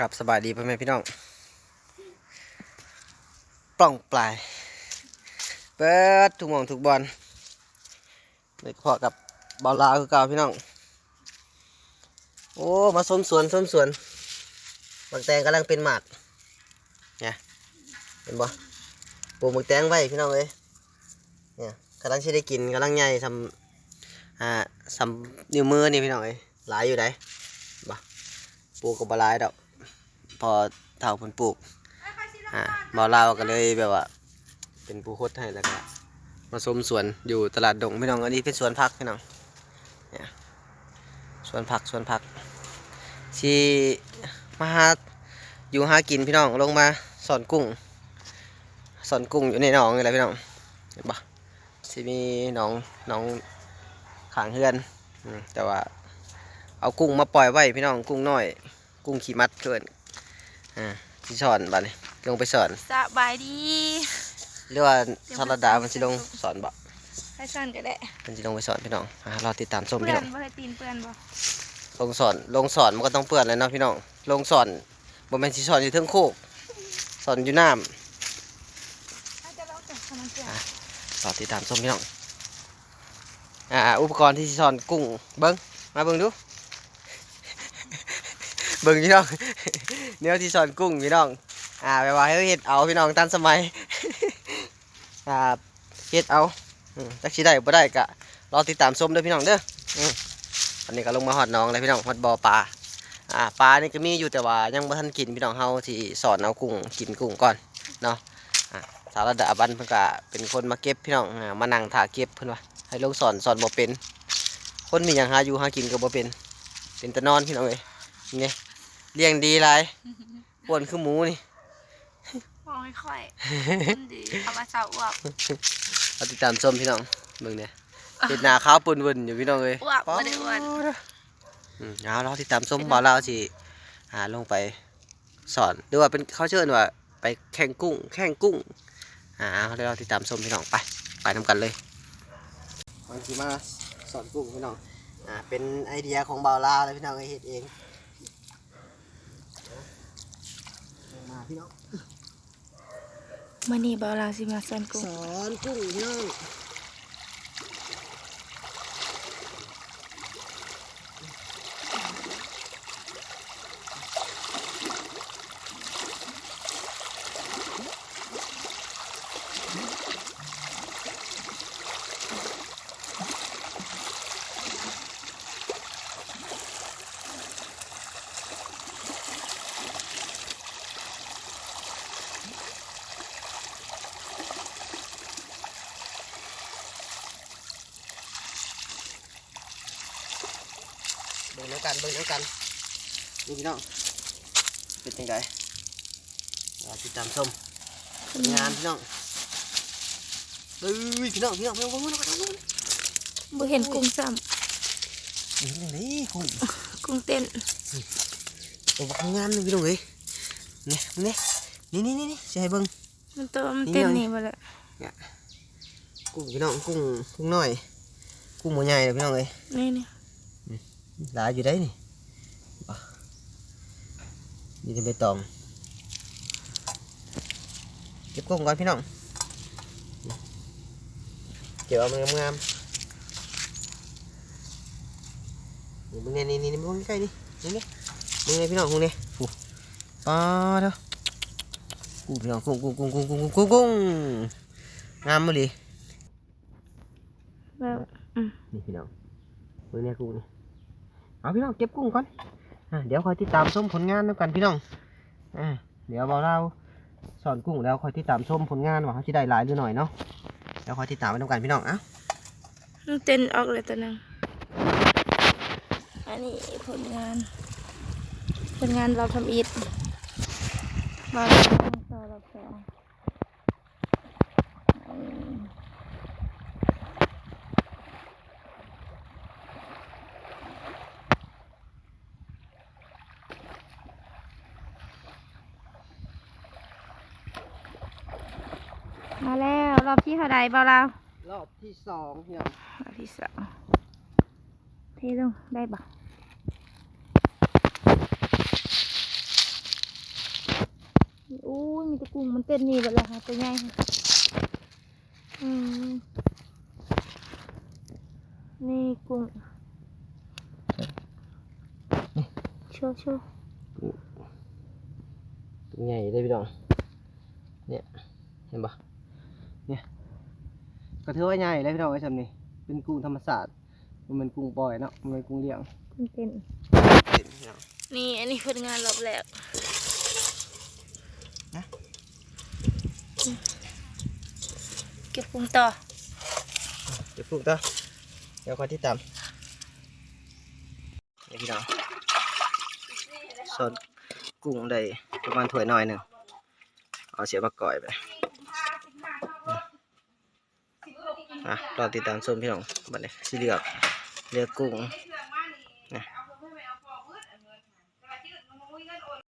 ครับสบายดีพ่อแม่พี่น้องปล่องปลาย เปิดทุกมองทุกบอลเลยพอกับบอลลาคือเก่าพี่น้อง โอ้ มาส้มสวนส้มสวนหมักแตงกำลังเป็นหมากเนี่ยเห็นบ่ปลูกหมักแตงไว้พี่น้องเลยเนี่ยกำลังสิได้กินกำลังใหญ่ทำอ่าทำนิ้วมือนี่พี่น้องเอ้ยหลายอยู่ไหนบ่ปลูกกับบหลายดอก พอเท่าเพิ่นปลูกอ่าบ่าวลาวก็เลยแบบว่า เป็นผู้โคตให้แล้วก็มาชมสวนอยู่ตลาดดงพี่น้องอันนี้เป็นสวนผักพี่น้องเนี่ยสวนผักสวนผักที่มาหาอยู่หากินพี่น้องลงมาสอนกุ้งสอนกุ้งอยู่ในหนองนี่แหละพี่น้องเห็นปะที่มีหนองหนองขางเฮือนแต่ว่าเอากุ้งมาปล่อยไว้พี่น้องกุ้งน้อย กุ้งขี้มัดเกิน อ่าที่สอนบ้านี้ลงไปสอนสบายดีเรียกว่าสารดามันสิลงสอนบ่ให้สั้นก็ได้มันสิลงไปสอนพี่น้องอ่ารอติดตามชมเปื่พี่อน้นองบ่ให้ตีนเปื่อนบ่ลงสอนลงสอนมันก็ต้องเปื้อนเลยเนาะพี่น้องลงสอนบ่แม่นสิสอนอยู่เทิงโคกสอนอยู่น้ถ้าจะลองจับขนมเปื่อนำรอติดตามชมพี่น้อง อ่า อุปกรณ์ที่สิสอนกุ้ง เบิ่งมาเบิ่งดู เบิ่งพี่น้องแนวที่สอนกุ้งพี่น้อง อ่าแปว่าให้เฮ็ดเอาพี่น้องทันสมัยอ่าเฮ็ดเอาอืมจักสิได้บ่ได้ก็รอติดตามชมเด้อพี่น้องเด้อะอันนี้ก็ลงมาฮอดน้องเลยพี่น้องฮอดบ่อปลาอ่าปลานี่ก็มีอยู่แต่ว่ายังบ่ทันกินพี่น้องเฮาที่สอนเอากุ้งกินกุ้งก่อนเนาะอ่าสารดาบันเพิ่นก็เป็นคนมาเก็บพี่น้องอ่ามานั่งท่าเก็บเพิ่นว่าให้ลงสอนสอนบ่เป็น คนมีหยังหาอยู่หากินก็บ่เป็น เป็นแต่นอนพี่น้องเอ้ยนี่ เลี้ยงดีหลายอ้วนคือหมูนี่มองไม่ค่อยมันดีเอามาเสาอ้วกเอาติดตามชมพี่น้องเบิ่งเนี่ยเห็ดหน้าขาวปุ่นวนอยู่พี่น้องเอ้ยอ้วกบ่ได้อ้วนอืมเอาเราติดตามชมบ่าวเราสิหาลงไปสอนหรือว่าเป็นเขาเชิญว่า ไปแข่งกุ้ง แข่งกุ้งอ่าเอาเดี๋ยวเราติดตามชมพี่น้องไป ไปทำกันเลยวันที่มาสอนกุ้งพี่น้องอ่าเป็นไอเดียของบ่าวลาวเลยพี่น้องไอเฮ็ดเองมา พี่น้อง มื้อนี้บ่าวลาวสิมาสอนกุ้ง สอนกุ้งพี่น้อง เบิ่งแล้วกันเบิ่งแล้วกันนี่พี่น้องเป็นยังไงเราติดตามชมผลงานพี่น้องเฮ้ยพี่น้องพี่น้องพี่น้องพี่น้องพี่น้องพี่น้องบ่เห็นกุ้งซ้เห็นยังไงคุณำกุ้งเต้นตัวบักงามเลยพี่น้องเอ้ยนี่นี่นี่นี่นี่จะให้เบิ่งมันตัวมันเต้นนี่บ่ละกุ้งพี่น้องกุ้งกุ้งน้อยกุ้งหมูใหญ่เลยพี่น้องเอ้ยนี่นี่ lạ gì đấy nè ờ. đi thêm bê tông chụp con gói phía nọng kiểu ông ngam ngam mừng này này này mừng cái đi. Mừng này mừng này phía nọng mừng này phù. À đâu cùng phía nọng cùng cùng cùng cùng cùng cùng cùng ngam mà đi. Vâng. Ừ. đi phía nọng mừng này cùng này. เอาพี่น้องเก็บกุ้งก่อนอเดี๋ยวคอยติดตามชมผลงานด้วยกันพี่น้องอเดี๋ยวบอกเราสอนกุ้งแล้วคอยติดตามชมผลงานว่าเขาจะได้หลายหรือหน่อยเนาะเดี๋ยวคอยติดตามไปด้วยกันพี่น้องอะเต้นออกเลยตอนนั้นอันนี้ผลงาน ผลงานเราทำอิฐมาลองต่อรอบสอง มาแล้วรอบที่เท่าใดเบาเรารอบที่สองพี่น้องรอบที่สองเทลงได้ปะเต้นนี่เบิดแล้วค่ะตัวใหญ่ค่ะอืมนี่กุ้งโชว์โชว์ตัวใหญ่เลยพี่น้องเนี่ยเห็นปะ เนี่ยก็ถือว่าใหญ่เลยพี่น้องไอ้ทำนี่เป็นกุ้งธรรมศาสตร์มันเป็นกุ้งปล่อยเนาะมันเป็นกุ้งเลี้ยงกุ้งเต้นเห็นพี่น้องนี่อันนี้ผลงานรอบแรกนะเก็บกุ้งต่อเดี๋ยวปลูกต่อเดี๋ยวคอยที่ตามนี่พี่น้องสดกุ้งได้ประมาณถ้วยน้อยหนึ่งเอาเสียมาก่อยไป อะรอติดตามชมพี่น้องบัดนี้สิเลือกเลือกกุ้ง